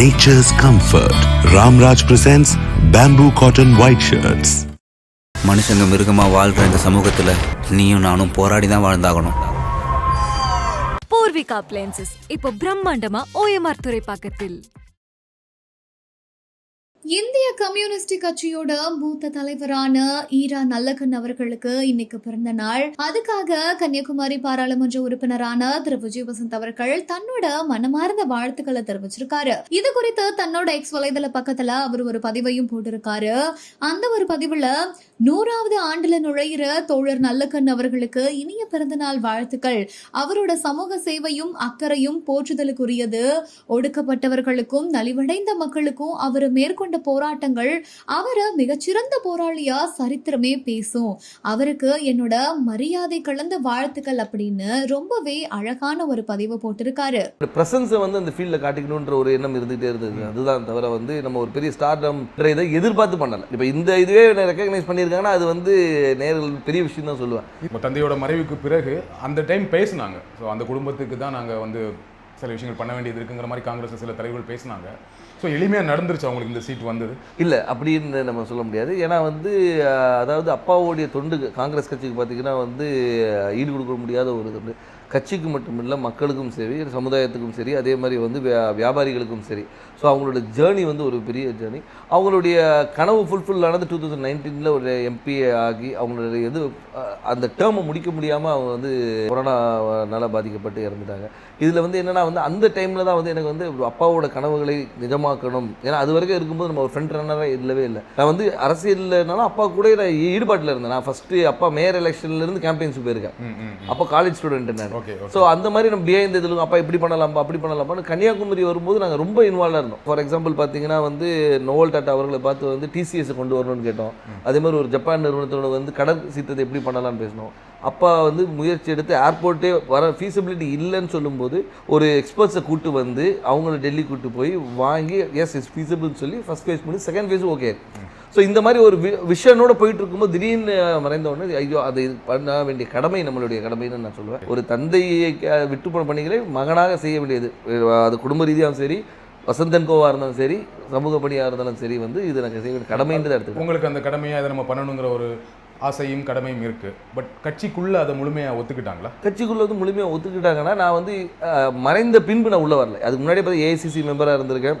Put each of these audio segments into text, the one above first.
nature's comfort. Ramraj presents bamboo cotton white shirts. மனுஷங்க மிருகமா வாழ்ற இந்த சமூகத்துல நீயும் நானும் போராடி தான் வாழ்ந்தாகணும் பூர்விகா அப்ளையன்சஸ் இப்போ பிரம்மாண்டமா ஓஎம்ஆர் துறை பக்கத்தில் இந்திய கம்யூனிஸ்ட் கட்சியோட மூத்த தலைவரான ஈரா நல்லகன் அவர்களுக்கு இன்னைக்கு பிறந்த நாள். அதுக்காக கன்னியாகுமரி பாராளுமன்ற உறுப்பினரான திரு. விஜய் வசந்த் அவர்கள் தன்னோட மனமார்ந்த வாழ்த்துக்களை தெரிவிச்சிருக்காரு. இது குறித்து தன்னோட எக்ஸ் வலைதள பக்கத்துல அவர் ஒரு பதிவையும் போட்டிருக்காரு. அந்த ஒரு பதிவுல நூறாவது ஆண்டுல நுழையிற தோழர் நல்லக்கண் அவர்களுக்கு இனிய பிறந்தநாள் வாழ்த்துக்கள். அவரோட சமூக சேவையும் அக்கறையும் போற்றுதலுக்குரியது. ஒடுக்கப்பட்டவர்களுக்கும் நலிவடைந்த மக்களுக்கும் அவர் மேற்கொண்ட போராட்டம் போராட்டங்கள் அவரை மிகச்சிறந்த போராளியா சரித்திரமே பேசும். அவருக்கு என்னோட மரியாதை கலந்த வாழ்த்துக்கள் அப்படின்னு ரொம்பவே அழகான ஒரு பதிவு போட்டிருக்காரு. ப்ரெசன்ஸை வந்து அந்த ஃபீல்டில் காட்டிக்கணுன்ற ஒரு எண்ணம் இருந்துகிட்டே இருந்தது. அதுதான் தவிர வந்து நம்ம ஒரு பெரிய ஸ்டார்டம்ன்ற இதை எதிர்பார்த்து பண்ணலை. இப்போ இந்த இதுவே ரெக்கக்னைஸ் பண்ணியிருக்காங்கன்னா அது வந்து நேரில் பெரிய விஷயம் தான் சொல்லுவேன். இப்போ தந்தையோட மறைவுக்கு பிறகு அந்த டைம் பேசினாங்க. ஸோ அந்த குடும்பத்துக்கு தான் நாங்கள் வந்து சில விஷயங்கள் பண்ண வேண்டியது இருக்குங்கிற மாதிரி காங்கிரஸ் சில தலைவர்கள் பேசினாங்க. ஸோ எளிமையாக நடந்துருச்சு அவங்களுக்கு இந்த சீட் வந்தது. இல்லை அப்படின்னு நம்ம சொல்ல முடியாது. ஏன்னா வந்து அதாவது அப்பாவுடைய தொண்டு காங்கிரஸ் கட்சிக்கு பார்த்தீங்கன்னா வந்து ஈடு கொடுக்க முடியாத ஒரு தொண்டு. கட்சிக்கு மட்டும் இல்லை மக்களுக்கும் சரி சமுதாயத்துக்கும் சரி அதே மாதிரி வந்து வியா- வியாபாரிகளுக்கும் சரி. ஸோ அவங்களோட ஜேர்னி வந்து ஒரு பெரிய ஜேர்னி அவங்களுடைய கனவு ஃபுல்ஃபில் ஆனது டூ தௌசண்ட் நைன்டீனில் ஒரு எம்பி ஆகி அவங்களுடைய இது அந்த டேர்மை முடிக்க முடியாமல் அவங்க வந்து கொரோனாவால் பாதிக்கப்பட்டு இறந்துட்டாங்க. இதில் வந்து என்னன்னா வந்து அந்த டைமில் தான் வந்து எனக்கு வந்து அப்பாவோட கனவுகளை நிஜமாக்கணும். ஏன்னா அது வரைக்கும் இருக்கும்போது நம்ம ஒரு ஃப்ரண்ட் ரன்னராக இல்லவே இல்லை. நான் வந்து அரசியல்னாலும் அப்பா கூட நான் ஈடுபாட்டில் இருந்தேன். நான் ஃபஸ்ட்டு அப்பா மேயர் எலெக்ஷன்லேருந்து கேம்பெயின்ஸ் போயிருக்கேன். அப்போ காலேஜ் ஸ்டூடெண்ட் நான். ஸோ அந்த மாதிரி நம்ம பிஹைண்ட் இதில் அப்பா இப்படி பண்ணலாம்ப்பா அப்படி பண்ணலாம்ப்பான்னு கன்னியாகுமரி வரும்போது நாங்கள் ரொம்ப இன்வால்வாக இருந்தோம். ஃபார் எக்ஸாம்பிள் பார்த்தீங்கன்னா வந்து நோவல் டாட்டா அவர்களை பார்த்து வந்து டிசிஎஸ் கொண்டு வரணும்னு கேட்டோம். அதே மாதிரி ஒரு ஜப்பான் நிறுவனத்தோட வந்து கடல் சீற்றத்தை எப்படி பண்ணலாம்னு பேசினோம். அப்பா வந்து முயற்சி எடுத்து ஏர்போர்ட்டே வர ஃபீஸிபிலிட்டி இல்லைன்னு சொல்லும்போது ஒரு எக்ஸ்பர்ட்ஸை கூட்டு வந்து அவங்கள டெல்லி கூட்டு போய் வாங்கி எஸ் இஸ் ஃபீஸபிள்னு சொல்லி ஃபர்ஸ்ட் ஃபேஸ் பண்ணி செகண்ட் ஃபேஸ் ஓகே ஸோ இந்த மாதிரி ஒரு வி விஷனோட போயிட்டு இருக்கும்போது திடீர்னு மறைந்த உடனே ஐயோ அது பண்ண வேண்டிய கடமை நம்மளுடைய கடமைன்னு நான் சொல்லுவேன். ஒரு தந்தையை விட்டு போன பணிகளை மகனாக செய்ய வேண்டியது. அது குடும்ப ரீதியாகவும் சரி வசந்தன் கோவாக இருந்தாலும் சரி சமூக பணியாக இருந்தாலும் சரி வந்து இது எனக்கு செய்ய வேண்டிய கடமைன்றதை எடுத்துக்கிறேன் உங்களுக்கு அந்த கடமையாக இதை நம்ம பண்ணணுங்கிற ஒரு ஆசையும் கடமையும் இருக்குது பட் கட்சிக்குள்ளே அதை முழுமையாக ஒத்துக்கிட்டாங்களா? கட்சிக்குள்ள வந்து முழுமையாக ஒத்துக்கிட்டாங்கன்னா நான் வந்து மறைந்த பின்பு நான் உள்ளே வரல. அதுக்கு முன்னாடி பார்த்து ஏஐசிசி மெம்பராக இருந்திருக்கேன்.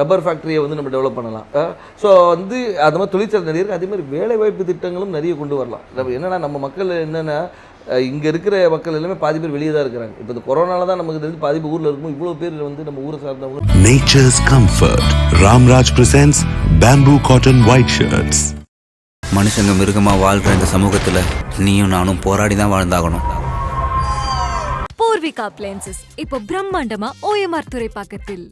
ரப்பர் ஃபேக்ட்ரியை வந்து நம்ம டெவலப் பண்ணலாம். ஸோ வந்து அது மாதிரி தொழிற்சாலை நிறைய இருக்குது அதே மாதிரி வேலைவாய்ப்பு திட்டங்களும் நிறைய கொண்டு வரலாம். என்னென்னா நம்ம மக்கள் என்னென்னா இங்கே இருக்கிற மக்கள் எல்லாமே பாதி பேர் வெளியே தான் இருக்கிறாங்க. இப்போ இந்த கொரோனால தான் நமக்கு தெரிஞ்சு பாதி பேர் ஊரில் இருக்கும். இவ்வளோ பேர் வந்து நம்ம ஊரை சார்ந்தவங்க Nature's comfort. Ramraj presents bamboo cotton white shirts. மனுஷங்க மிருகமா வாழ்ற இந்த சமூகத்துல நீயும் நானும் போராடி தான் வாழ்ந்தாகணும். பூர்விகா அப்ளையன்சஸ் இப்போ பிரம்மாண்டமா ஓஎம்ஆர் துறை பக்கத்தில்